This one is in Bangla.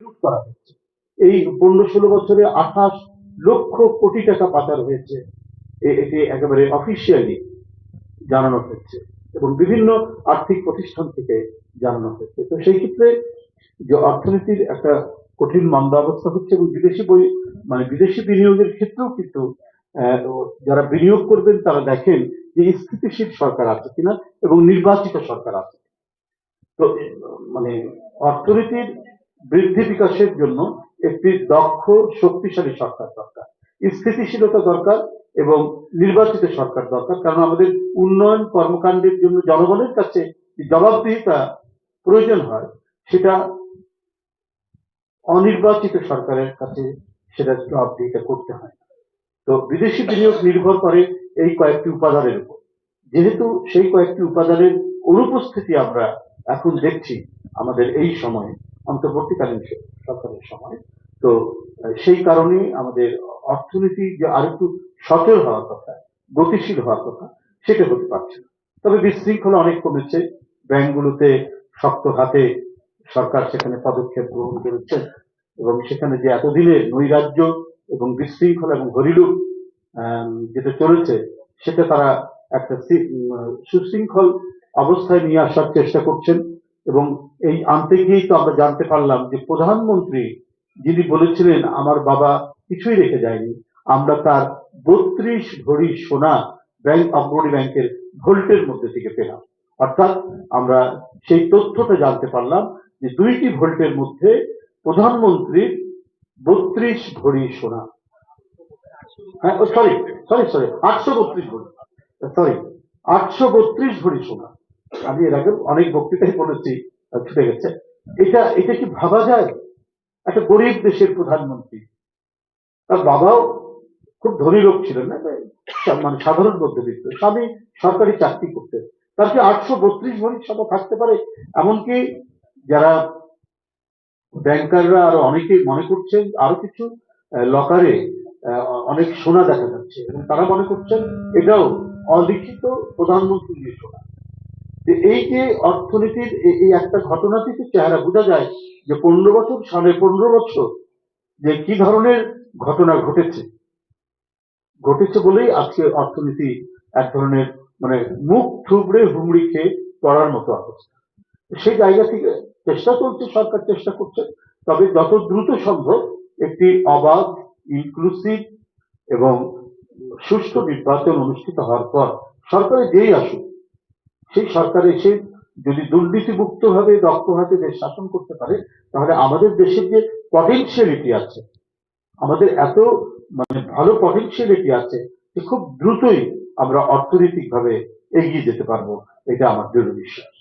লুট করা হচ্ছে এই পনেরো ষোলো বছরে আঠাশ লক্ষ কোটি টাকা পাচার হয়েছে। এটি একেবারে অফিসিয়ালি জানানো হচ্ছে এবং বিভিন্ন আর্থিক প্রতিষ্ঠান থেকে জানানো হচ্ছে তো সেই ক্ষেত্রে যে অর্থনীতির একটা কঠিন মন্দা অবস্থা হচ্ছে এবং বিদেশি বই মানে বিদেশি বিনিয়োগের ক্ষেত্রেও কিন্তু যারা বিনিয়োগ করবেন তারা দেখেন যে স্থিতিশীল সরকার আছে কিনা এবং নির্বাচিত সরকার আছে তো মানে অর্থনীতির বৃদ্ধি বিকাশের জন্য একটি দক্ষ, শক্তিশালী সরকার দরকার। স্থিতিশীলতা দরকার এবং নির্বাচিত সরকার দরকার, কারণ আমাদের উন্নয়ন কর্মকাণ্ডের জন্য জনগণের কাছে জবাবদিহিতা প্রয়োজন হয়, সেটা অনির্বাচিত সরকারের কাছে সেটা জবাবদিহিতা করতে হয় তো বিদেশি বিনিয়োগ নির্ভর করে এই কয়েকটি উপাদানের উপর। যেহেতু সেই কয়েকটি উপাদানের অনুপস্থিতি আমরা এখন দেখছি আমাদের এই সময়ে অন্তর্বর্তীকালীন সরকারের সময়। তো সেই কারণে আমাদের অর্থনীতি যে আরেকটু সচল হওয়ার কথা, গতিশীল হওয়ার কথা, সেটা হতে পারছে না। তবে বিশৃঙ্খলা অনেক কমেছে। ব্যাংকগুলোতে শক্ত হাতে সরকার সেখানে পদক্ষেপ গ্রহণ করেছে এবং সেখানে যে এতদিনের নৈরাজ্য এবং বিশৃঙ্খলা এবং হরিলুপ যেটা চলেছে, সেটা তারা একটা সুশৃঙ্খল অবস্থায় নিয়ে আসার চেষ্টা করছেন। এবং এই আনতে গিয়েই তো আমরা জানতে পারলাম যে প্রধানমন্ত্রী যিনি বলেছিলেন, আমার বাবা কিছুই রেখে যায়নি। আমরা তার বত্রিশ ভরি সোনা ব্যাংক, অগ্রণী ব্যাংকের ভোল্টের মধ্যে থেকে পেলাম। অর্থাৎ আমরা সেই তথ্যটা জানতে পারলাম যে দুইটি ভোল্টের মধ্যে প্রধানমন্ত্রীর বত্রিশ ভরি সোনা। হ্যাঁ সরি সরি সরি আটশো বত্রিশ ভরি সরি আটশো বত্রিশ ভরি সোনা। আমি এর আগে অনেক বক্তৃতাই বলেছি ছুটে গেছে। এটা এটা কি ভাবা যায়? একটা গরিব দেশের প্রধানমন্ত্রী, তার বাবাও খুব ধনী লোক ছিলেন, না? মানে সাধারণ মধ্যবিত্ত। স্বামী সরকারি চাকরি করতেন তার কি আটশো বত্রিশ ভরি সোনা থাকতে পারে? এমনকি যারা ব্যাংকাররা আরও অনেকেই মনে করছেন, আরও কিছু লকারে অনেক সোনা দেখা যাচ্ছে। এবং তারা মনে করছেন এটাও অলিখিত প্রধানমন্ত্রী সোনা। যে এই যে অর্থনীতির এই একটা ঘটনা থেকে চেহারা বোঝা যায় যে পনেরো বছর, সাড়ে পনেরো বছর যে কি ধরনের ঘটনা ঘটেছে। ঘটেছে বলেই আজকে অর্থনীতি এক ধরনের মানে মুখ থুবড়ে হুমড়ি খেয়ে পড়ার মতো অবস্থা। সেই জায়গা থেকে চেষ্টা চলছে, সরকার চেষ্টা করছে, তবে যত দ্রুত সম্ভব একটি অবাধ ইনক্লুসিভ এবং সুষ্ঠু নির্বাচন অনুষ্ঠিত হওয়ার পর সরকারে যেই আসুক সেই সরকার এসে যদি দুর্নীতিমুক্ত ভাবে দক্ষ হাতে দেশ শাসন করতে পারে, তাহলে আমাদের দেশের যে পটেনশিয়ালিটি আছে, আমাদের এত মানে ভালো পটেনশিয়ালিটি আছে যে খুব দ্রুতই আমরা অর্থনৈতিক ভাবে এগিয়ে যেতে পারব, এটা আমার দৃঢ় বিশ্বাস।